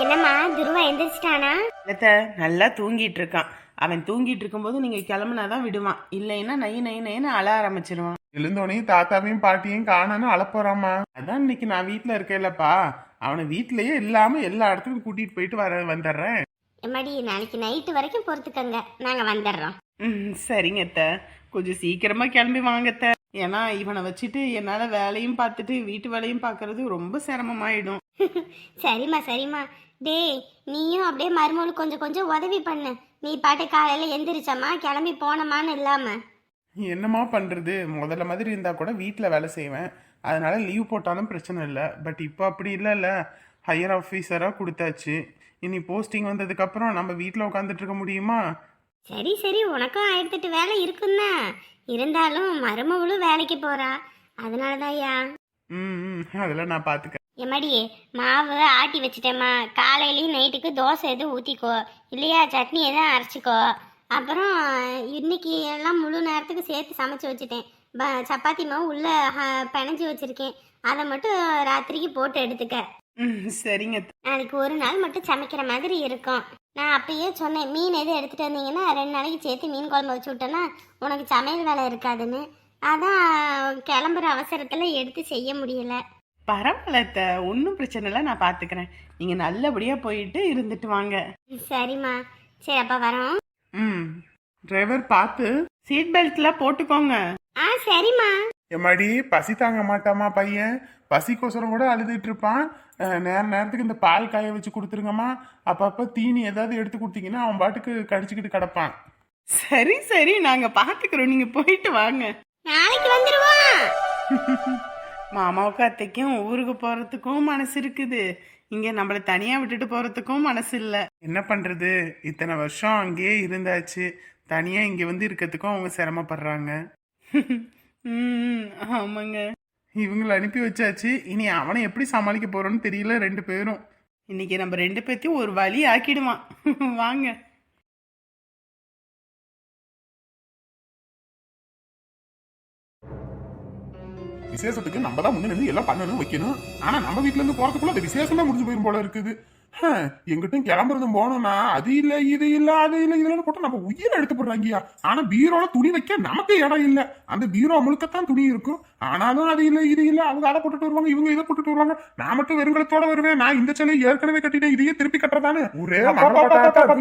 என்னம்மா துருவா எந்திரிச்சிட்டானா? இல்லத்த நல்லா தூங்கிட்டு இருக்கான். அவன் தூங்கிட்டு இருக்கும்போது நீங்க கிளம்புனாதான் விடுவான். இல்லைன்னா நை நை நைன்னு அழ ஆரம்பிச்சிருவான். எழுந்தோடனே தாத்தாவையும் பாட்டியும் காணான்னு அழப்போறாமா அதான் இன்னைக்கு நான் வீட்ல இருக்கேன்லப்பா. அவனை வீட்லயே இல்லாம எல்லா இடத்துக்கும் கூட்டிட்டு போயிட்டு வர வந்துடுறேன். எம்மாடி நாளைக்கு நைட்டு வரைக்கும் பொறுத்துக்கங்க. நாங்க வந்துடுறோம். ம் சரிங்க அத்த. கொஞ்சம் சீக்கிரமா கிளம்பி வாங்கத்த ஏன்னா இவனை வச்சுட்டு என்னால வேலையும் பார்த்துட்டு வீட்டு வேலையும் பார்க்கறது ரொம்ப சிரமமாயிடும். சரிம்மா சரிம்மா. டேய் நீயும் அப்படியே மருமகளுக்கு கொஞ்சம் கொஞ்சம் உதவி பண்ணு. நீ பாட்டு காலையில எந்திரிச்சம்மா கிளம்பி போனமான்னு இல்லாம. என்னம்மா பண்றது? முதல்ல மாதிரி இருந்தா கூட வீட்ல வேலை செய்வேன். அதனால லீவ் போட்டாலும் பிரச்சனை இல்லை. பட் இப்போ அப்படி இல்லைல்ல. ஹையர் ஆஃபீஸராக கொடுத்தாச்சு. இனி போஸ்டிங் வந்ததுக்கு அப்புறம் நம்ம வீட்டில் உட்காந்துட்டு இருக்க முடியுமா? சரி சரி உனக்கும் ஆயிரத்தெட்டு வேலை இருக்குன்னா இருந்தாலும் மருமகளும் வேலைக்கு போறா. அதனாலதான்யா ம் ம் அதெல்லாம் நான் பார்த்துக்க எம்மாடி மாவு ஆட்டி வச்சிட்டேம்மா. காலையிலயும் நைட்டுக்கு தோசை எதுவும் ஊற்றிக்கோ இல்லையா சட்னி எதுவும் அரைச்சிக்கோ. அப்புறம் இன்னைக்கு எல்லாம் முழு நேரத்துக்கு சேர்த்து சமைச்சு வச்சுட்டேன். ப- சப்பாத்தி மாவு உள்ள பிணைஞ்சு வச்சிருக்கேன். அதை மட்டும் ராத்திரிக்கு போட்டு எடுத்துக்க. சரிங்க. நாளைக்கு ஒரு நாள் மட்டும் சமைக்கிற மாதிரி இருக்கும். நான் அப்பயே சொன்னேன் மீன் எதுவும் எடுத்துட்டு வந்தீங்கன்னா ரெண்டு நாளைக்கு சேர்த்து மீன் குழம்பு வச்சு விட்டேன்னா உனக்கு சமையல் வேலை இருக்காதுன்னு. அதான் கிளம்புற அவசரத்தில் எடுத்து செய்ய முடியல. பரவாயில்ல ஒன்றும் பிரச்சனை இல்லை நான் பார்த்துக்கிறேன் நீங்க நல்லபடியா போயிட்டு இருந்துட்டு வாங்க. சரிம்மா. சரி அப்போ வரோம். ம். டிரைவர் பார்த்து சீட் பெல்ட்லாம் போட்டுக்கோங்க. ஆ சரிம்மா. எம்மாடி பசி தாங்க மாட்டாமா பையன். பசிக்கோசரம் கூட அழுதுட்டு இருப்பான். நேர நேரத்துக்கு இந்த பால் காய வச்சு கொடுத்துருங்கம்மா. அப்பப்போ தீனி ஏதாவது எடுத்து கொடுத்தீங்கன்னா அவன் பாட்டுக்கு கடிச்சுக்கிட்டு கிடப்பான். சரி சரி நாங்க பாத்துக்கிறோம். நீங்க போயிட்டு வாங்க. நாளைக்கு வந்துருவோம். மாமாவுக்கு அத்தைக்கும் ஊருக்கு போறதுக்கும் மனசு இருக்குது. இங்க நம்மள தனியா விட்டுட்டு போறதுக்கும் மனசு இல்ல. என்ன பண்றது? இத்தனை வருஷம் அங்கேயே இருந்தாச்சு. தனியா இங்க வந்து இருக்கிறதுக்கும் அவங்க சிரமப்படுறாங்க. ம் ஆமாங்க. இவங்களை அனுப்பி வச்சாச்சு. இனி அவனை எப்படி சமாளிக்க போறோன்னு தெரியல ரெண்டு பேரும். இன்னைக்கு நம்ம ரெண்டு பேத்தையும் ஒரு வழி ஆக்கிடுவான். வாங்க. விசேஷத்துக்கு நம்ம தான் முன்ன நின்று எல்லாம் பண்ணணும் வைக்கணும். ஆனா நம்ம வீட்டுல இருந்து போறதுக்குள்ள அந்த விசேஷம் தான் முடிஞ்சு போயிரும் போல இருக்குது. எங்கிட்டும் கிளம்புறதும் போனோம்னா அது இல்ல இது இல்ல அது இல்ல இதுலன்னு போட்டு நம்ம உயிரை எடுத்து போடுறாங்கயா ஆனா பீரோல துணி வைக்க நமக்கு இடம் இல்ல. அந்த பீரோ முழுக்கத்தான் துணி இருக்கும். ஆனாலும் அது இல்ல இது இல்ல அவங்க அதை போட்டுட்டு வருவாங்க இவங்க இதை போட்டுட்டு வருவாங்க. நான் மட்டும் வெறுங்கலத்தோட வருவேன். நான் இந்த சிலை ஏற்கனவே கட்டிட்டேன் இதையே திருப்பி கட்டுறதானே. ஒரே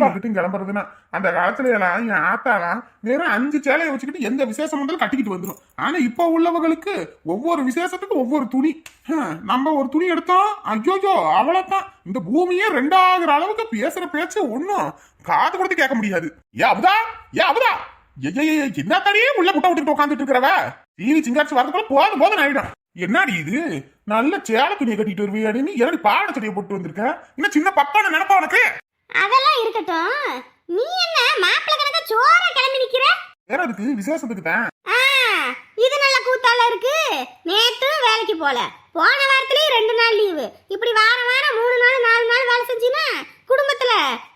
எங்கிட்டும் கிளம்புறதுன்னா அந்த காலத்துல எல்லாம் என் ஆத்தாலாம் வெறும் அஞ்சு சேலையை வச்சுக்கிட்டு எந்த விசேஷம் வந்தாலும் கட்டிக்கிட்டு வந்துடும் ஆனா இப்போ உள்ளவங்களுக்கு ஒவ்வொரு விசேஷத்துக்கும் ஒவ்வொரு துணி. நம்ம ஒரு துணி எடுத்தோம். அஜோஜோ அவ்வளவுதான். இந்த பூமியே ரெண்டாகிற அளவுக்கு பேசுற பேச்சு ஒண்ணும் காது கொடுத்து கேட்க முடியாது. ஏ அபுதா ஏ அபுதா என்ன தடியே உள்ள முட்டை விட்டுட்டு உட்காந்துட்டு இருக்கிறவ? டிவி சிங்காச்சு வரதுக்குள்ள போதும் போதும் ஆயிடும். என்னடி இது? நல்ல சேல துணியை கட்டிட்டு வருவியாடின்னு என்னடி பாட செடியை போட்டு வந்திருக்க? இன்னும் சின்ன பப்பான நினைப்பா உனக்கு? அதெல்லாம் இருக்கட்டும். நீ என்ன மாப்பிள்ள கணக்கா சோற கிளம்பி நிக்கிற? வேற அதுக்கு விசேஷத்துக்கு தான் இது நல்ல கூத்தால இருக்கு. நேற்றும் வேலைக்கு போல. போன வாரத்துலயும் ரெண்டு நாள் லீவு. இப்படி வாரம் வாரம் மூணு நாள் நாலு நாள் வேலை செஞ்சினா குடும்பத்துல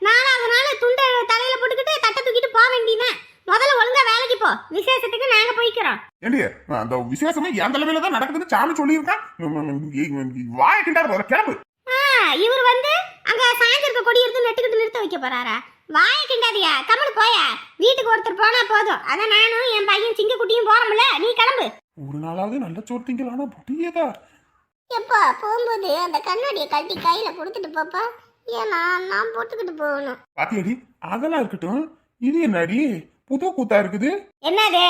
நாலாவது நாள் துண்டை தலையில போட்டுக்கிட்டு தட்டை தூக்கிட்டு போக வேண்டியதான் முதல்ல ஒழுங்கா வேலைக்கு போ. விசேஷத்துக்கு நாங்க போய்க்கிறோம். ஏண்டி அந்த விசேஷமே என் தலைமையில தான் நடக்குதுன்னு சாமி சொல்லியிருக்கான். வாய கிண்டாத போல கிளம்பு. இவர் வந்து அங்க சாயந்தரத்து கொடி எடுத்து நட்டுக்கிட்டு நிறுத்த வைக்க போறாரா? வாய கிண்டாதியா? கம்முனு போயா? வீட்டுக்கு ஒருத்தர் போனா போதும். அதான் நானும் என் பையன் சிங்க குட்டியும் போறோம்ல. நீ கிளம்பு. ஒரு நாளாவது நல்ல சோறு திங்கலானா புட்டியதா எப்பா போகும்போது அந்த கண்ணாடியை கட்டி கையில கொடுத்துட்டு போப்பா. ஏன்னா நான் போட்டுக்கிட்டு போகணும். பாத்தியடி அதெல்லாம் இருக்கட்டும். இது என்னடி? புது கூத்தா இருக்குது? என்னது?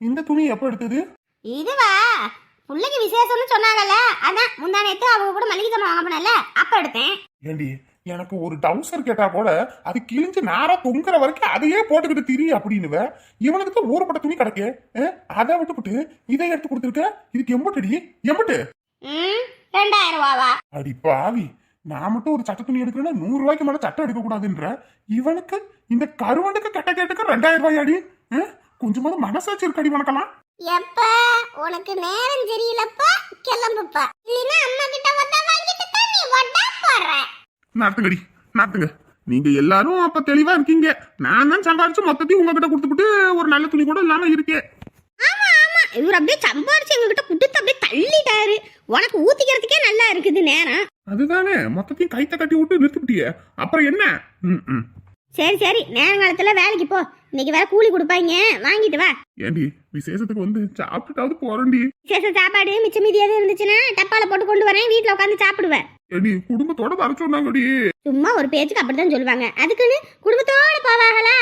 இந்த துணி எப்ப எடுத்தது? இதுவா? பிள்ளைக்கு விசேஷம்னு சொன்னாங்கல்ல. அதான் முந்தா நேத்து அவங்க கூட மளிகை ஜாமான் வாங்க போனல அப்ப எடுத்தேன். ஏண்டி எனக்கு ஒரு டவுசர் கேட்டா கூட அது கிழிஞ்சு நாரா தொங்குற வரைக்கும் அதையே போட்டுக்கிட்டு திரி அப்படின்னுவ. இவனுக்கு தான் ஊறப்பட்ட துணி கிடக்கு. அதை விட்டுப்புட்டு இதை எடுத்து கொடுத்துருக்க? இதுக்கு எம்புட்டடி? எம்புட்டு? ரெண்டாயிரம் ரூபாவா? அடி பாவி. நான் மட்டும் ஒரு சட்ட துணி எடுக்கிறேன்னா நூறு ரூபாய்க்கு மேல சட்டை எடுக்க கூடாதுன்ற. இவனுக்கு இந்த கருவண்டுக்கு கட்ட கேட்டுக்கு ரெண்டாயிரம் ரூபாய் அடி. கொஞ்சமாவது மனசாச்சு இருக்கடி வணக்கலாம் எப்ப? உனக்கு நேரம் தெரியலப்பா கிளம்புப்பா. இல்லைன்னா அம்மா கிட்ட வந்தா வாங்கிட்டு தான் நீ வட்டா போற நடத்துங்கடி நடத்துங்க நீங்க எல்லாரும் அப்ப தெளிவா இருக்கீங்க. நான் தான் சம்பாரிச்சு மொத்தத்தையும் உங்ககிட்ட கொடுத்துட்டு ஒரு நல்ல துணி கூட இல்லாம இருக்கேன் ஆமா ஆமா. இவர் அப்படியே சம்பாரிச்சு எங்ககிட்ட குடுத்து அப்படியே தள்ளிட்டாரு. உனக்கு ஊத்திக்கிறதுக்கே நல்லா இருக்குது நேரம் அதுதானே. மொத்தத்தையும் கைத்த கட்டி விட்டு நிறுத்திவிட்டியே. அப்புறம் என்ன? ம், ம். சரி சரி. நேரங்காலத்துல வேலைக்கு போ. இன்னைக்கு வேற கூலி கொடுப்பாங்க. வாங்கிட்டு வா. ஏண்டி விசேஷத்துக்கு வந்து சாப்பிட்டுட்டாவது போறேன்டி. விசேஷ சாப்பாடு மிச்சம் மீதி எதுவும் இருந்துச்சுன்னா டப்பால போட்டு கொண்டு வரேன். வீட்ல உட்காந்து சாப்பிடுவேன். ஏடி குடும்பத்தோட வர சொன்னாங்கடி. சும்மா ஒரு பேச்சுக்கு அப்படிதான் சொல்லுவாங்க. அதுக்குன்னு குடும்பத்தோட போவாங்களா?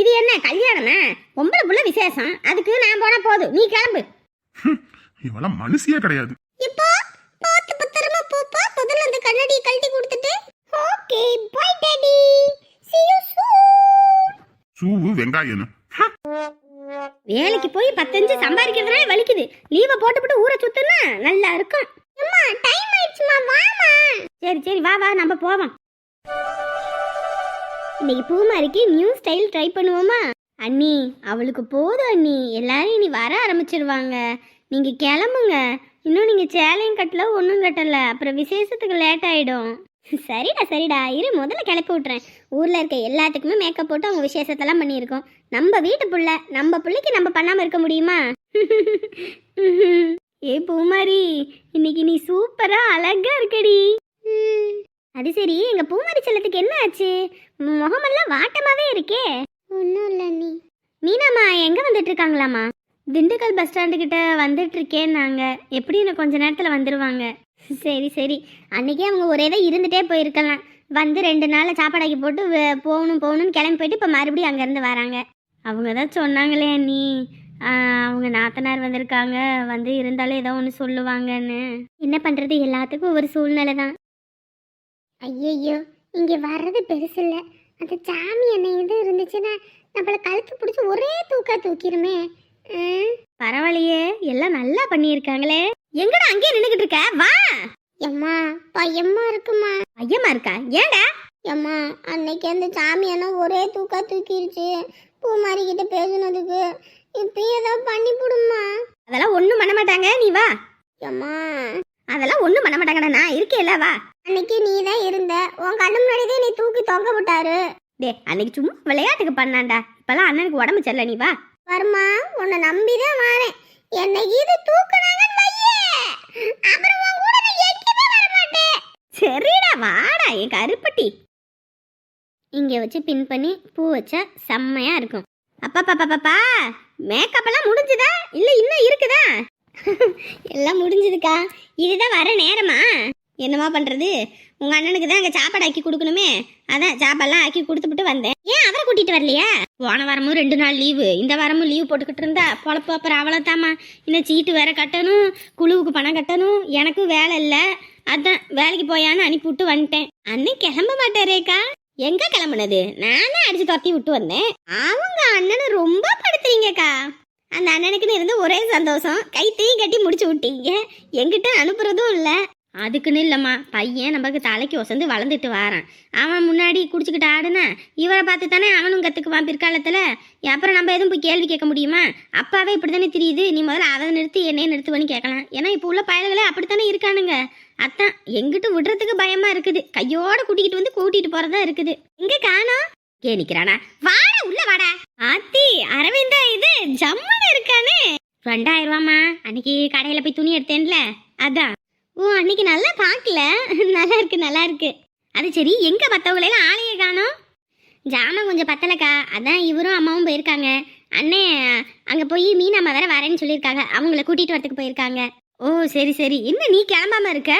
இது என்ன கல்யாணமா? பொம்பளை புள்ள விசேஷம். அதுக்கு நான் போனா போதும். நீ கிளம்பு. இவெல்லாம் மனுஷியே கிடையாது. இப்போ பார்த்து பத்திரமா போப்பா முதல்ல அந்த கண்ணாடியை கழட்டி கொடுத்துட்டு. ஓகே பை டாடி சூவு வெங்காயம் வேலைக்கு போய் பத்தஞ்சு சம்பாதிக்கிறதுனால வலிக்குது. லீவை போட்டுவிட்டு ஊரை சுத்துனா நல்லா இருக்கும். அம்மா டைம் ஆயிடுச்சுமா வாமா. சரி சரி வா வா நம்ம போவோம். இன்னைக்கு பூமாரிக்கு நியூ ஸ்டைல் ட்ரை பண்ணுவோமா? அண்ணி அவளுக்கு போதும் அண்ணி. எல்லாரும் இனி வர ஆரம்பிச்சிருவாங்க. நீங்க கிளம்புங்க. இன்னும் நீங்க சேலையும் கட்டல ஒன்றும் கட்டல. அப்புறம் விசேஷத்துக்கு லேட் ஆயிடும். சரிடா சரிடா. இரு முதல்ல கிளப்பி விட்றேன் ஊர்ல இருக்க எல்லாத்துக்குமே மேக்கப் போட்டு அவங்க விசேஷத்தெல்லாம் பண்ணியிருக்கோம். நம்ம வீட்டு புள்ள நம்ம பிள்ளைக்கு நம்ம பண்ணாம இருக்க முடியுமா? ஏ பூமாரி இன்னைக்கு நீ சூப்பரா அழகா இருக்கடி. அது சரி எங்க பூமாரி செல்லத்துக்கு என்ன ஆச்சு? முகமெல்லாம் வாட்டமாவே இருக்கே. ஒன்றும் இல்லை நீ மீனாம்மா எங்க வந்துட்டு இருக்காங்களாம்மா திண்டுக்கல் பஸ் ஸ்டாண்டு கிட்ட வந்துட்டு இருக்கேன்னாங்க எப்படி இன்னும் கொஞ்ச நேரத்துல வந்துருவாங்க? சரி சரி. அன்னைக்கே அவங்க ஒரே தான் இருந்துட்டே போயிருக்கலாம். வந்து ரெண்டு நாள் சாப்பாடாக்கி போட்டு போகணும் போகணும்னு கிளம்பி போயிட்டு இப்போ மறுபடியும் அங்கேருந்து வராங்க. அவங்க தான் சொன்னாங்களே நீ அவங்க நாத்தனார் வந்திருக்காங்க. வந்து இருந்தாலும் ஏதோ ஒன்று சொல்லுவாங்கன்னு. என்ன பண்ணுறது எல்லாத்துக்கும் ஒரு சூழ்நிலை தான். ஐயையோ இங்கே வர்றது பெருசு இல்லை. அந்த சாமி என்ன இது இருந்துச்சுன்னா நம்மளை கழுத்து பிடிச்சி ஒரே தூக்கா தூக்கிருமே. பரவாயில்லையே. எல்லாம் நல்லா பண்ணியிருக்காங்களே. எங்கடா அங்கேயே நின்றுக்கிட்டு இருக்க? வா. எம்மா பையம்மா இருக்குமா? பையம்மா இருக்கா? ஏன்டா? எம்மா அன்னைக்கு அந்த சாமி என்ன ஒரே தூக்கா தூக்கிருச்சு. பூமாரி கிட்ட பேசுனதுக்கு. இப்பயும் ஏதோ பண்ணி போடுமா அதெல்லாம் ஒண்ணும் பண்ண மாட்டாங்க. நீ வா. அம்மா அதெல்லாம் ஒண்ணும் பண்ண மாட்டாங்கடா. நான் இருக்கேல்ல வா. அன்னைக்கு நீ தான் இருந்த. உன் கண்ணு முன்னாடியே நீ தூக்கி தொங்க விட்டாரு. டே அன்னைக்கு சும்மா விளையாட்டுக்கு பண்ணான்டா இப்பெல்லாம் அண்ணனுக்கு உடம்பு சரியில்லை. நீ வா. வருமா உன்னை நம்பி தான் வரேன். என்னைக்கு இது தூக்குனாங்கன்னு வையே. அப்புறம் உன் கூட நான் எங்கேயுமே வர மாட்டேன். சரிடா வாடா என் கருப்பட்டி. இங்கே வச்சு பின் பண்ணி பூ வச்சா செம்மையாக இருக்கும். அப்பா பாப்பா பாப்பா மேக்கப் எல்லாம் முடிஞ்சுதா? இல்லை இன்னும் இருக்குதா? எல்லாம் முடிஞ்சுதுக்கா. இதுதான் வர நேரமா? என்னமா பண்ணுறது உங்கள் அண்ணனுக்கு தான் அங்கே சாப்பாடு ஆக்கி கொடுக்கணுமே. அதான் சாப்பாடுலாம் ஆக்கி கொடுத்துட்டு வந்தேன். ஏன் அவரை கூட்டிகிட்டு வரலையா? போன வாரமும் ரெண்டு நாள் லீவு. இந்த வாரமும் லீவ் போட்டுக்கிட்டு இருந்தா பொழப்பு அப்புறம் அவ்வளோதாம்மா இன்னும் சீட்டு வேற கட்டணும் குழுவுக்கு பணம் கட்டணும் எனக்கும் வேலை இல்லை. அதான் வேலைக்கு போயான்னு அனுப்பி விட்டு வந்துட்டேன். அண்ணன் கிளம்ப மாட்டாரேக்கா எங்க கிளம்புனது? நானே அடிச்சு துரத்தி விட்டு வந்தேன். அவங்க அண்ணனை ரொம்ப படுத்துறீங்கக்கா அந்த அண்ணனுக்குன்னு இருந்து ஒரே சந்தோஷம். கைத்தையும் கட்டி முடிச்சு விட்டீங்க. எங்கிட்ட அனுப்புறதும் இல்லை. அதுக்குன்னு இல்லைம்மா. பையன் நமக்கு தலைக்கு ஒசந்து வளர்ந்துட்டு வாரான். அவன் முன்னாடி குடிச்சுக்கிட்டு ஆடுனா. இவரை பார்த்து தானே அவனும் கற்றுக்குவான் பிற்காலத்தில்? அப்புறம் நம்ம எதுவும் போய் கேள்வி கேட்க முடியுமா? அப்பாவே இப்படி தானே தெரியுது. நீ முதல்ல அதை நிறுத்தி என்னையே நிறுத்துவன்னு கேட்கலாம். ஏன்னா இப்போ உள்ள பயல்களே அப்படித்தானே இருக்கானுங்க. அதான் எங்கிட்ட விடுறதுக்கு பயமா இருக்குது. கையோட கூட்டிகிட்டு வந்து கூட்டிட்டு போகிறதா இருக்குது. இங்கே காணோம்? கே நிக்கிறானா? வாடா உள்ள வாடா. ஆத்தி அரவிந்தா இது ஜம்முன்னு இருக்கானே. ரெண்டாயிரம் ரூபாமா அன்னைக்கு கடையில போய் துணி எடுத்தேன்ல. அதான். ஓ அன்னைக்கு நல்லா பார்க்கல. நல்லா இருக்கு நல்லா இருக்கு. அது சரி எங்க மற்றவங்களெல்லாம் ஆளையே காணும்? ஜாமான் கொஞ்சம் பத்தலக்கா. அதான் இவரும் அம்மாவும் போயிருக்காங்க. அண்ணே அங்கே போய் மீனம்மா வேற வரேன்னு சொல்லியிருக்காங்க. அவங்கள கூட்டிகிட்டு வரத்துக்கு போயிருக்காங்க. ஓ சரி சரி. என்ன நீ கிளம்பாம இருக்க?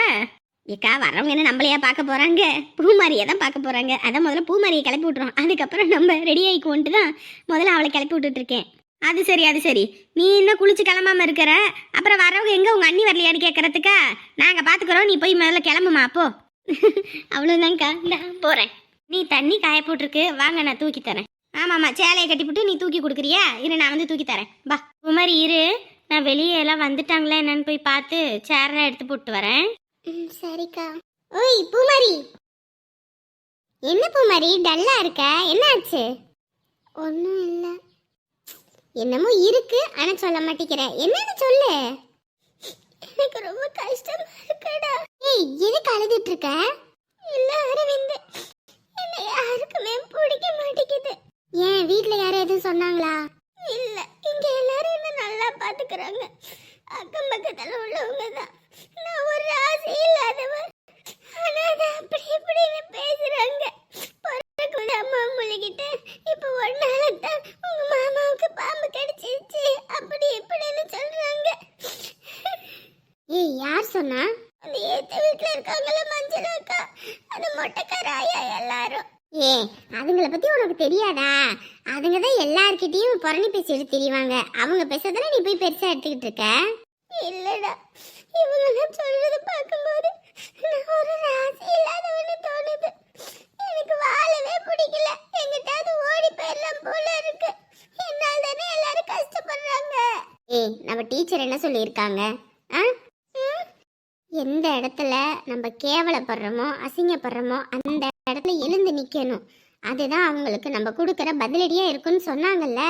ஏக்கா வரவங்க என்ன நம்மளையா பார்க்க போகிறாங்க பூமாரியை தான் பார்க்க போகிறாங்க அதான் முதல்ல பூமாரியை கிளப்பி விட்றோம் அதுக்கப்புறம் நம்ம ரெடி ஆகிக்கோன்ட்டு தான் முதல்ல அவளை கிளப்பி விட்டுட்ருக்கேன் அது சரி அது சரி. நீ இன்னும் குளிச்சு கிளம்பாம இருக்கிற? அப்புறம் வரவங்க எங்க உங்க அண்ணி வரலையான்னு கேட்கறதுக்கா நாங்க பாத்துக்கிறோம் நீ போய் முதல்ல கிளம்புமா அப்போ அவ்வளோதான்க்கா நான் போறேன். நீ தண்ணி காய போட்டிருக்கு வாங்க நான் தூக்கி தரேன். ஆமாம்மா சேலையை கட்டிவிட்டு நீ தூக்கி கொடுக்குறியா? இரு நான் வந்து தூக்கி தரேன். பா குமாரி இரு. நான் வெளியே எல்லாம் வந்துட்டாங்களா என்னன்னு போய் பார்த்து சேரெல்லாம் எடுத்து போட்டு வரேன். சரிக்கா. ஓய் பூமாரி. என்ன பூமாரி டல்லா இருக்க? என்னாச்சு ஒன்றும் இல்லை. என்னமோ இருக்கு ஆனா சொல்ல மாட்டேங்கிற. என்னன்னு சொல்லு. எனக்கு ரொம்ப கஷ்டமா இருக்குடா. ஏய் எதுக்கு அழுதுட்டு இருக்க? எல்லாரும் அரவிந்த். என்ன யாருக்குமே பிடிக்க மாட்டேங்குது. ஏன் வீட்ல யாரும் எதுவும் சொன்னாங்களா? இல்ல இங்க எல்லாரும் என்ன நல்லா பாத்துக்கறாங்க. அக்கம் பக்கத்துல உள்ளவங்க தான். நான் ஒரு ராசி இல்லாதவன். ஆனா அதை அப்படி இப்படின்னு பேசுறாங்க. கூட அம்மா முழுகிட்டு இப்போ ஒரு நாள் தான் உங்க மாமாவுக்கு பாம்பு கடிச்சிருச்சு. அப்படி இப்படின்னு சொல்றாங்க. ஏய் யார் சொன்னா? அந்த ஏத்த வீட்டுல இருக்காங்கல்ல மஞ்சள் அக்கா. அந்த மொட்டைக்காராயா எல்லாரும். ஏ அதுங்கள பத்தி உனக்கு தெரியாதா? அதுங்க தான் எல்லார்கிட்டயும் புரணி பேசிட்டு தெரியுவாங்க அவங்க பேசுறதுல நீ போய் பெருசா எடுத்துக்கிட்டு இருக்க? இல்லடா இவங்க சொல்றத பார்க்கும்போது நான் ஒரு ராசி இல்லாதவன்னு தோணுது. எனக்கு வாழவே பிடிக்கல. எங்கிட்டாவது ஓடி போயிடலாம் போல இருக்கு. என்னால் தானே எல்லாரும் கஷ்டப்படுறாங்க. ஏய் நம்ம டீச்சர் என்ன சொல்லியிருக்காங்க? ஆ? எந்த இடத்துல நம்ம கேவலப்படுறோமோ அசிங்கப்படுறோமோ அந்த இடத்துல எழுந்து நிக்கணும். அதுதான் அவங்களுக்கு நம்ம கொடுக்குற பதிலடியா இருக்குன்னு சொன்னாங்கல்ல.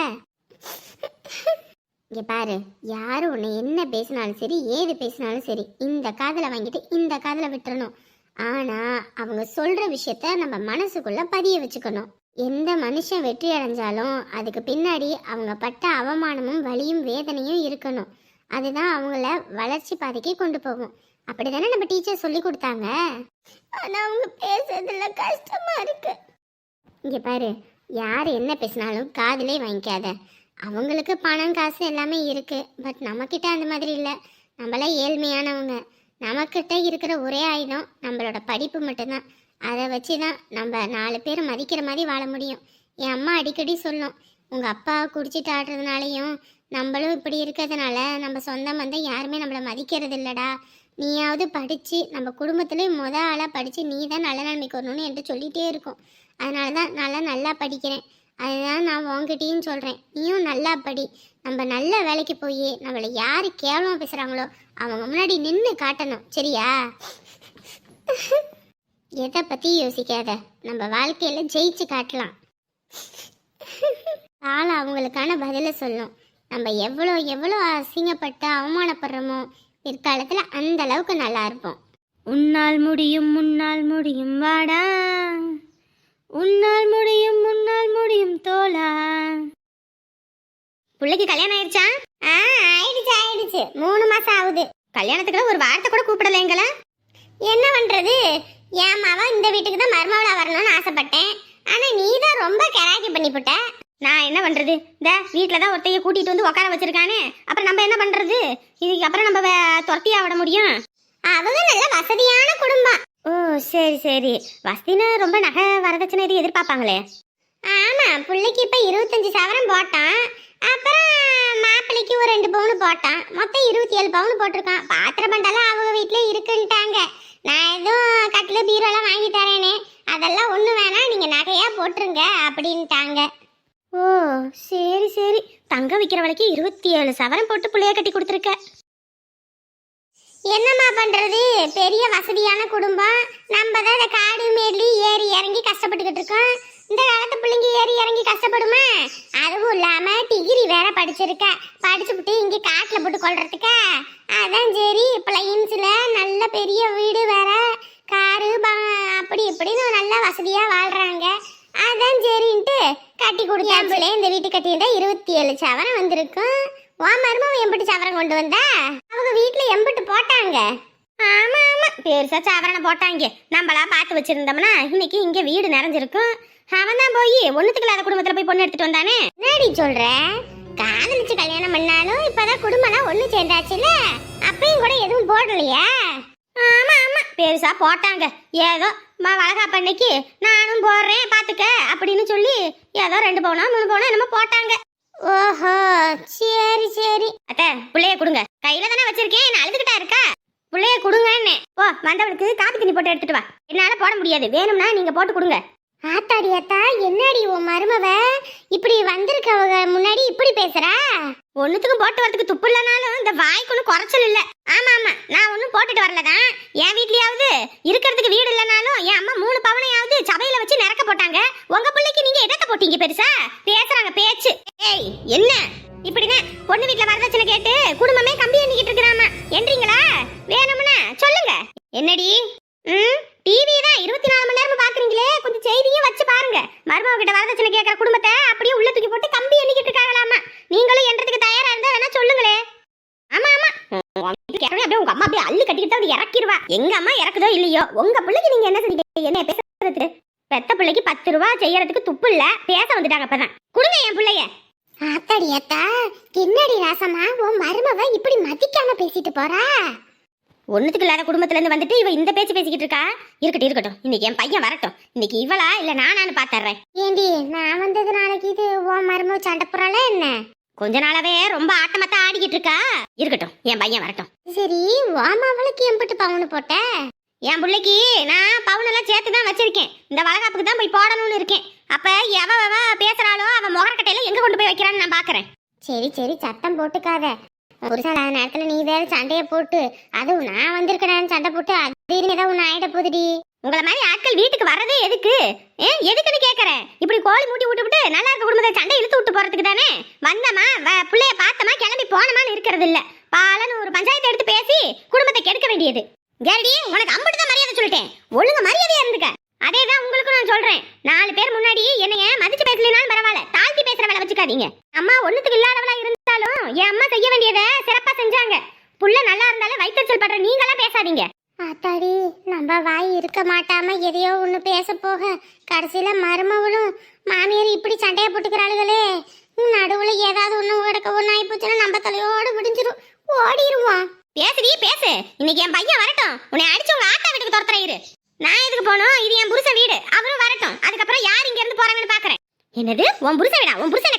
இங்க பாரு யாரு உன்னை என்ன பேசினாலும் சரி ஏது பேசினாலும் சரி இந்த காதுல வாங்கிட்டு இந்த காதுல விட்டுறணும். ஆனா அவங்க சொல்ற விஷயத்த நம்ம மனசுக்குள்ள பதிய வச்சுக்கணும். எந்த மனுஷன் வெற்றி அடைஞ்சாலும் அதுக்கு பின்னாடி அவங்க பட்ட அவமானமும் வலியும் வேதனையும் இருக்கணும். அதுதான் அவங்கள வளர்ச்சி பாதைக்கு கொண்டு போகும். அப்படிதானே நம்ம டீச்சர் சொல்லி கொடுத்தாங்க? ஆனா அவங்க பேசுறதுல கஷ்டமா இருக்கு. இங்க பாரு யார் என்ன பேசினாலும் காதலே வாங்கிக்காத. அவங்களுக்கு பணம் காசு எல்லாமே இருக்கு. பட் நம்மக்கிட்ட அந்த மாதிரி இல்லை. நம்மளாம் ஏழ்மையானவங்க. நமக்கிட்ட இருக்கிற ஒரே ஆயுதம் நம்மளோட படிப்பு மட்டும்தான். அதை வச்சு தான் நம்ம நாலு பேர் மதிக்கிற மாதிரி வாழ முடியும். என் அம்மா அடிக்கடி சொல்லும் உங்கள் அப்பா குடிச்சிட்டு ஆடுறதுனாலையும் நம்மளும் இப்படி இருக்கிறதுனால நம்ம சொந்தம் வந்து யாருமே நம்மளை மதிக்கிறது இல்லைடா. நீயாவது படித்து நம்ம குடும்பத்துலேயும் முத ஆளாக படித்து நீ தான் நல்ல நிலைமைக்கு வரணும்னு என்கிட்ட சொல்லிகிட்டே இருக்கும். அதனால தான் நல்லா நல்லா படிக்கிறேன். அதுதான் நான் உங்ககிட்டயும் சொல்கிறேன் நீயும் நல்லா படி. நம்ம நல்ல வேலைக்கு போய் நம்மளை யார் கேவலமாக பேசுகிறாங்களோ அவங்க முன்னாடி நின்று காட்டணும். சரியா? எதை பற்றி யோசிக்காத. நம்ம வாழ்க்கையில் ஜெயிச்சு காட்டலாம். காலம் அவங்களுக்கான பதிலை சொல்லும். நம்ம எவ்வளோ எவ்வளோ அசிங்கப்பட்டு அவமானப்படுறோமோ பிற்காலத்தில் அந்த அளவுக்கு நல்லா இருப்போம். உன்னால் முடியும் முன்னால் முடியும். வாடா. உன்னால் முடியும் முன்னால் முடியும் தோலா பிள்ளைக்கு கல்யாணம் ஆயிடுச்சா? ஆ ஆயிடுச்சு ஆயிடுச்சு. மூணு மாசம் ஆகுது. கல்யாணத்துக்கு ஒரு வார்த்தை கூட கூப்பிடலைங்களா என்ன பண்றது? என் மாவா இந்த வீட்டுக்கு தான் மருமவளா வரணும்னு ஆசைப்பட்டேன். ஆனா நீ தான் ரொம்ப கராக்கி பண்ணிவிட்ட நான் என்ன பண்றது? இந்த வீட்டில் தான் ஒருத்தைய கூட்டிட்டு வந்து உட்கார வச்சிருக்கானே. அப்புறம் நம்ம என்ன பண்றது? இதுக்கு அப்புறம் நம்ம துரத்தியா விட முடியும். அவங்க நல்ல வசதியான சரி சரி. வசதினா ரொம்ப நகை வரதட்சணை எதுவும் எதிர்பார்ப்பாங்களே? ஆமா பிள்ளைக்கு இப்ப இருபத்தஞ்சு சவரம் போட்டான். அப்புறம் மாப்பிள்ளைக்கு ஒரு ரெண்டு பவுன் போட்டான். மொத்தம் இருபத்தி ஏழு பவுன் போட்டிருக்கான். பாத்திர பண்டெல்லாம் அவங்க வீட்லயே இருக்குன்ட்டாங்க. நான் எதுவும் கட்டில் பீரோலாம் வாங்கி தரேனே. அதெல்லாம் ஒன்றும் வேணாம். நீங்கள் நகையாக போட்டுருங்க அப்படின்ட்டாங்க. ஓ சரி சரி. தங்க விற்கிற விலைக்கு இருபத்தி ஏழு சவரம் போட்டு புள்ளைய கட்டி கொடுத்துருக்க. என்னம்மா பண்ணுறது பெரிய வசதியான குடும்பம். நம்ம தான் இந்த காடு மேலி ஏறி இறங்கி கஷ்டப்பட்டுக்கிட்டு இருக்கோம். இந்த காலத்து பிள்ளைங்க ஏறி இறங்கி கஷ்டப்படுமா? அதுவும் இல்லாமல் டிகிரி வேற படிச்சிருக்க. விட்டு இங்கே காட்டில் போட்டு கொள்றதுக்கா அதான் சரி பிளைன்ஸ்ல நல்ல பெரிய வீடு வேற. காரு அப்படி இப்படின்னு நல்ல வசதியாக வாழ்கிறாங்க அதான் சரின்ட்டு கட்டி கொடுத்தேன் பிள்ளை இந்த வீட்டு கட்டியிருந்தா இருபத்தி ஏழு சவரம் வந்திருக்கும். வா மருமவ எம்பிட்டு சவரம் கொண்டு வந்தா? அவங்க வீட்டுல எம்பிட்டு போட்டாங்க. ஆமா ஆமா. பெருசா சவரனை போட்டாங்க. நம்மளா பார்த்து வச்சிருந்தோம்னா இன்னைக்கு இங்க வீடு நிறைஞ்சிருக்கும். அவன் தான் போய் ஒண்ணுத்துக்கு இல்லாத குடும்பத்துல போய் பொண்ணு எடுத்துட்டு வந்தானே? என்னடி சொல்ற? காதலிச்சு கல்யாணம் பண்ணாலும் இப்பதான் குடும்பம்லாம் ஒண்ணு சேர்ந்தாச்சுல அப்பயும் கூட எதுவும் போடலையா? ஆமா ஆமா. பெருசா போட்டாங்க. ஏதோ ம வளகாப்பண்ணைக்கு நானும் போடுறேன் பாத்துக்க அப்படின்னு சொல்லி ஏதோ ரெண்டு பவுனா மூணு பவுனா என்னமோ போட்டாங்க. ஓஹோ சரி சரி. அட்டா புள்ளைய கொடுங்க. கையில தானே வச்சிருக்கேன். என்ன அழுதுகிட்டா இருக்கா? புள்ளைய கொடுங்கன்னு. ஓ வந்தவளுக்கு காப்பி தண்ணி போட்டு எடுத்துட்டு வா. என்னால போட முடியாது. வேணும்னா நீங்க போட்டு கொடுங்க. ஆத்தாடியாத்தா என்னடி உன் மருமவ? இப்படி வந்திருக்கவங்க முன்னாடி இப்படி பேசுறா? ஒன்னுத்துக்கும் போட்டு வரதுக்கு துப்பு இல்லைனாலும் இந்த வாய்க்கு ஒன்றும் குறைச்சல் இல்ல. ஆமா ஆமா. நான் ஒன்றும் போட்டுட்டு வரலதான் என் வீட்லயாவது இருக்கிறதுக்கு வீடு இல்லைனாலும் என் அம்மா மூணு பவனையாவது சபையில வச்சு நிறக்க போட்டாங்க. உங்க பிள்ளைக்கு நீங்க எதத்த போட்டீங்க பெருசா? பேசுறாங்க பேச்சு. ஏய் என்ன? இப்படிதான் பொண்ணு வீட்டுல வரதட்சணை கேட்டு குடும்பமே கம்பி எண்ணிக்கிட்டு இருக்கிறாமா? என்றீங்களா? வேணும்னா சொல்லுங்க. என்னடி? ம்? டிவி தான். இருபத்தி நாலு மணி நேரம் பாக்குறீங்களே. கொஞ்சம் செய்தியும் வச்சு பாருங்க. மருமக கிட்ட வரதட்சணை கேட்கற குடும்பத்தை அப்படியே உள்ள தூக்கி போட்டு கம்பி எண்ணிக்கிட்டு இருக்காங்களாமா. நீங்களும் என்றதுக்கு தயாரா இருந்தா வேணா சொல்லுங்களே. ஆமா ஆமா. அப்படியே உங்க அம்மா அப்படியே அள்ளு கட்டிக்கிட்டு அப்படி இறக்கிடுவா எங்க அம்மா இறக்குதோ இல்லையோ உங்க பிள்ளைக்கு நீங்க என்ன செஞ்சீங்க என்ன பேசுறது பெத்த பிள்ளைக்கு பத்து ரூபா செய்யறதுக்கு துப்பு இல்ல. பேச வந்துட்டாங்க அப்பதான். கொடுங்க என் பிள்ளைய. ஆத்தாடி அத்தா என்னடி ராசமா உன் மருமவ இப்படி மதிக்காம பேசிட்டு போறா? ஒண்ணுத்துக்கு இல்லாத குடும்பத்துல இருந்து வந்துட்டு இவ இந்த பேச்சு பேசிக்கிட்டு இருக்கா? இருக்கட்டும் இருக்கட்டும். இன்னைக்கு என் பையன் வரட்டும். இன்னைக்கு இவளா இல்ல நானான்னு பாத்துறேன். ஏண்டி நான் வந்தது நாளைக்கு இது உன் மருமக சண்டை போறாள என்ன? கொஞ்ச நாளாவே ரொம்ப ஆட்டமாத்தா ஆடிக்கிட்டு இருக்கா? இருக்கட்டும் என் பையன் வரட்டும். சரி வாமாவளுக்கு எம்பிட்டு பவுன் போட்ட? என் பிள்ளைக்கு நான் பவுனெல்லாம் சேர்த்து தான் வச்சிருக்கேன். இந்த வளகாப்புக்கு தான் போய் போடணும்னு இருக்கேன். அப்ப எவ எவ பேசுறாளோ அவன் முகரக்கட்டையில எங்க கொண்டு போய் வைக்கிறான்னு நான் பாக்குறேன். சரி சரி சத்தம் போட்டுக்காத. புருஷன் அந்த நேரத்துல நீ வேற சண்டையை போட்டு அதுவும் நான் வந்திருக்கேன் சண்டை போட்டு அது ஏதாவது ஒண்ணு ஆயிட போகுதுடி. உங்களை மாதிரி ஆட்கள் வீட்டுக்கு வர்றதே எதுக்கு? ஏன் எதுக்குன்னு கேக்குறேன். இப்படி கோழி மூட்டி விட்டு விட்டு நல்லா இருக்க குடும்பத்தை சண்டை இழுத்து விட்டு போறதுக்கு தானே? வந்தமா பிள்ளைய பார்த்தமா கிளம்பி போனமான்னு இருக்கிறது இல்ல. பாலன்னு ஒரு பஞ்சாயத்து எடுத்து பேசி குடும்பத்தை கெடுக்க வேண்டியது. கேரடி உனக்கு அம்பிட்டு தான் மரியாதை சொல்லிட்டேன். ஒழுங்க மரியாதையா இருந்துக்க. அதே தான் நான் சொல்றேன். நாலு பேர் முன்னாடி என்னைய மதிச்சு பேசலனாலும் பரவாயில்ல. தாழ்த்தி பேசுற வேலை வச்சுக்காதீங்க. அம்மா ஒண்ணுத்துக்கு இல்லாதவளா இருந்தாலும் என் அம்மா செய்ய வேண்டியதை சிறப்பா செஞ்சாங்க. புள்ள நல்லா இருந்தாலும் வயிற்றுச்சல் படுற நீங்களாம் பேசாதீங்க. ஆத்தாடி நம்ம வாய் இருக்க மாட்டாம எதையோ ஒண்ணு பேச போக கடைசியில மருமவளும் மாமியார் இப்படி சண்டைய போட்டுக்கிறாளுகளே. நடுவுல ஏதாவது ஒண்ணு கிடக்க ஒண்ணு ஆகி போச்சுன்னா நம்ம தலையோட விடிஞ்சிரும் ஓடிடுவோம் பேசுடி பேசு. இன்னைக்கு என் பையன் வரட்டும். உன்னை அடிச்சு உங்க ஆத்தா வீட்டுக்கு துரத்துற இரு. நான் எதுக்கு போகணும்? இது என் புருஷ வீடு. அவரும் வரட்டும். அதுக்கப்புறம் யார் இங்க இருந்து போறாங்கன்னு பாக்குறேன். என்னது? உன் புருஷ வீடா? உன் புருஷனை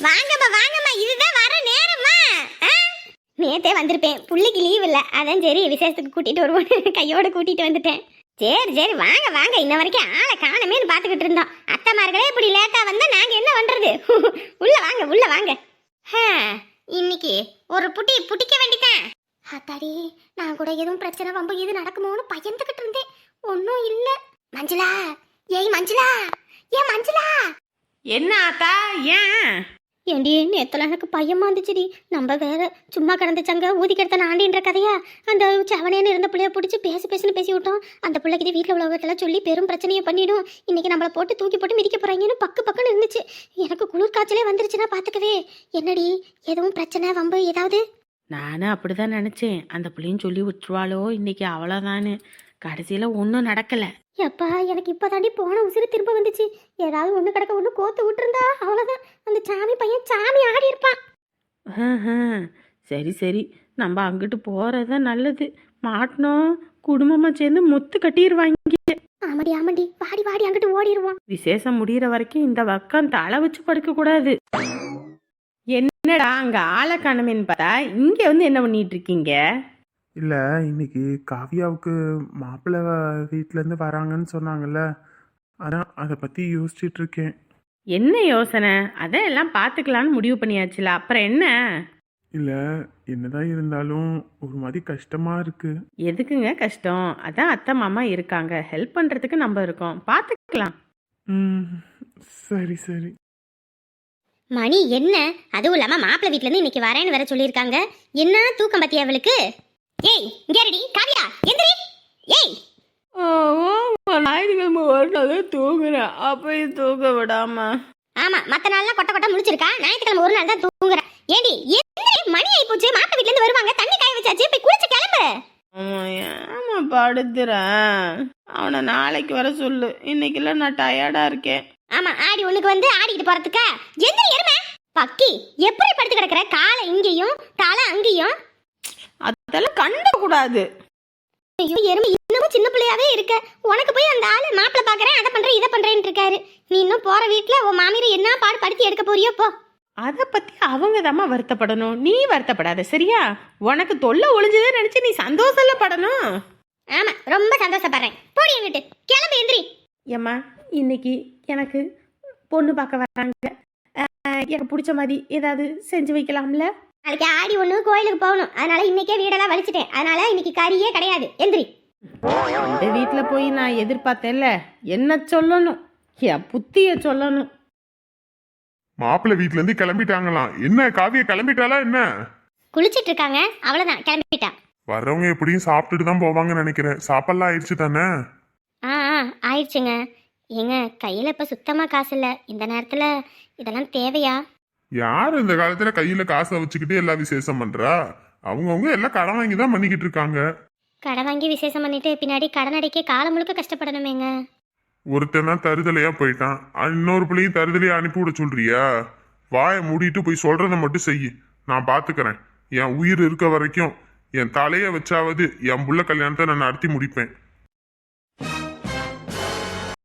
வாங்கம்மா வாங்கம்மா இதுதான் வர நேரமா ஆ? நேத்தே வந்திருப்பேன். பிள்ளைக்கு லீவ் இல்லை. அதான் சரி விசேஷத்துக்கு கூட்டிட்டு வருவோம் கையோட கூட்டிட்டு வந்துட்டேன். சரி சரி வாங்க வாங்க. இன்ன வரைக்கும் ஆளை காணமேன்னு பார்த்துக்கிட்டு இருந்தோம். அத்தைமார்களே இப்படி லேட்டா வந்தா நாங்க என்ன பண்றது? உள்ள வாங்க உள்ள வாங்க. இன்னைக்கு ஒரு புட்டி புட்டிக்க வேண்டிதான். அத்தாடி நான் கூட எதுவும் பிரச்சனை வம்பு இது நடக்குமோன்னு பயந்துகிட்டு இருந்தேன். ஒன்றும் இல்லை. மஞ்சளா ஏய் மஞ்சளா ஏன் மஞ்சளா. என்ன ஆத்தா ஏன்? ஏண்டி நேத்துல எனக்கு பயமா இருந்துச்சுடி நம்ம வேற சும்மா கிடந்துச்சாங்க ஊதி கிடத்த ஆண்டின்ற கதையா? அந்த செவனேன்னு இருந்த பிள்ளைய பிடிச்சி பேசி பேசுன்னு பேசி விட்டோம் அந்த பிள்ளைக்கு வீட்டில் உள்ளவர்கிட்டலாம் சொல்லி பெரும் பிரச்சனையை பண்ணிடும். இன்னைக்கு நம்மளை போட்டு தூக்கி போட்டு மிதிக்க போறாங்கன்னு பக்கு பக்குன்னு இருந்துச்சு. எனக்கு குளிர் காய்ச்சலே வந்துருச்சுன்னா பார்த்துக்கவே என்னடி எதுவும் பிரச்சனை வம்பு ஏதாவது? நானும் அப்படிதான் நினச்சேன். அந்த பிள்ளையும் சொல்லி விட்டுருவாளோ இன்னைக்கு? அவ்வளோதான்னு கடைசியில் ஒன்றும் நடக்கல. எப்பா எனக்கு இப்போதாண்டி போன உசுறு திரும்ப வந்துச்சு. ஏதாவது ஒன்று கிடக்க ஒன்று கோத்து விட்டுருந்தா அவ்வளோதான் அந்த சாமி பையன் சாமி ஆடி இருப்பான். சரி சரி. நம்ம அங்கிட்டு போறது நல்லது. மாட்டினோம் குடும்பமா சேர்ந்து மொத்து கட்டிடுவாங்க ஆமாடி ஆமாடி வாடி வாடி அங்கிட்டு ஓடிடுவோம் விசேஷம் முடியிற வரைக்கும் இந்த பக்கம் தலை வச்சு படுக்க கூடாது. என்னடா அங்க ஆளை காணமேன்னு பார்த்தா இங்க வந்து என்ன பண்ணிட்டு இருக்கீங்க? இல்ல இன்னைக்கு காவியாவுக்கு மாப்பிள்ளை வீட்ல இருந்து வராங்கன்னு சொன்னாங்கல்ல அதான் அதை பத்தி யோசிச்சுட்டு இருக்கேன். என்ன யோசனை? அதான் எல்லாம் பார்த்துக்கலான்னு முடிவு பண்ணியாச்சுல அப்புறம் என்ன? இல்ல என்னதான் இருந்தாலும் ஒரு மாதிரி கஷ்டமா இருக்கு. எதுக்குங்க கஷ்டம்? அதான் அத்தை மாமா இருக்காங்க ஹெல்ப் பண்றதுக்கு நம்ம இருக்கோம் பார்த்துக்கலாம் ம் சரி சரி. மணி என்ன? அதுவும் இல்லாம மாப்பிள்ளை வீட்ல இருந்து இன்னைக்கு வரேன்னு வேற சொல்லியிருக்காங்க. என்ன? தூக்கம் பத்தியா அவளுக்கு ஏய் இங்க ரெடி காவியா எந்திரி. ஏய். ஞாயிற்றுக்கிழமை ஒரு தூங்குறேன். அப்பயும் தூங்க விடாம. ஆமா மத்த நாள்லாம் கொட்ட கொட்ட முடிச்சிருக்கா ஞாயிற்றுக்கிழமை ஒரு நாள் தான் தூங்குற ஏடி எந்திரி மணி ஆயி போச்சு மாப்பிள்ளை வீட்ல இருந்து வருவாங்க. தண்ணி காய வச்சாச்சு. போய் குளிச்சு கிளம்பு. ஏமா படுத்துறேன் அவனை நாளைக்கு வர சொல்லு. இன்னைக்கெல்லாம் நான் டயர்டா இருக்கேன். ஆமா ஆடி ஒண்ணுக்கு வந்து ஆடிக்கிட்டு போறதுக்கா. எந்திரி எருமை. பக்கி எப்படி படுத்து கிடக்குற? காலை இங்கேயும் தலை அங்கேயும். அதெல்லாம் கண்ட கூடாது. ஐயோ எருமை இன்னமும் சின்ன பிள்ளையாவே இருக்க. உனக்கு போய் அந்த ஆளு மாப்பிள்ளை பாக்குறேன் அதை பண்றேன் இதை பண்றேன்னு இருக்காரு. நீ இன்னும் போற வீட்ல உன் மாமியார் என்ன பாடு படுத்தி எடுக்க போறியோ போ. அதை பத்தி அவங்க தாம்மா வருத்தப்படணும். நீ வருத்தப்படாத சரியா? உனக்கு தொல்லை ஒளிஞ்சதை நினைச்சு நீ சந்தோஷம்ல படணும். ஆமா ரொம்ப சந்தோஷப்படுறேன். போடி எங்கிட்டு கிளம்பு எந்திரி. ஏம்மா இன்னைக்கு எனக்கு பொண்ணு பார்க்க வராங்க. எனக்கு பிடிச்ச மாதிரி ஏதாவது செஞ்சு வைக்கலாம்ல? நாளைக்கு ஆடி ஒண்ணு கோயிலுக்கு போகணும். அதனால இன்னைக்கே வீடெல்லாம் வலிச்சிட்டேன். அதனால இன்னைக்கு கறியே கிடையாது. எந்திரி. அந்த வீட்டில் போய் நான் எதிர்பார்த்தேன்ல. என்ன சொல்லணும்? என் புத்திய சொல்லணும். மாப்பிள்ளை வீட்ல இருந்து கிளம்பிட்டாங்களாம். என்ன காவியா கிளம்பிட்டாளா என்ன? குளிச்சிட்டு இருக்காங்க அவ்வளவுதான் கிளம்பிட்டா. வர்றவங்க எப்படியும் சாப்பிட்டுட்டு தான் போவாங்கன்னு நினைக்கிறேன். சாப்பாடுலாம் ஆயிடுச்சு தானே? ஆ ஆ ஆயிடுச்சுங்க. ஏங்க கையில இப்ப சுத்தமா காசு இல்ல. இந்த நேரத்துல இதெல்லாம் தேவையா? யார் இந்த காலத்துல கையில காசை வச்சுக்கிட்டு எல்லா விசேஷம் பண்றா? அவங்கவுங்க எல்லாம் கடன் வாங்கி தான் பண்ணிக்கிட்டு இருக்காங்க. கடை வாங்கி விசேஷம் பண்ணிட்டு பின்னாடி கடன் அடைக்க காலம் முழுக்க கஷ்டப்படணுமேங்க. ஒருத்தன் தான் தருதலையா போயிட்டான். இன்னொரு பிள்ளையும் தருதலையா அனுப்பி விட சொல்றியா? வாயை மூடிட்டு போய் சொல்றத மட்டும் செய். நான் பாத்துக்கறேன். என் உயிர் இருக்க வரைக்கும் என் தலைய வச்சாவது என் புள்ள கல்யாணத்தை நான் நடத்தி முடிப்பேன்.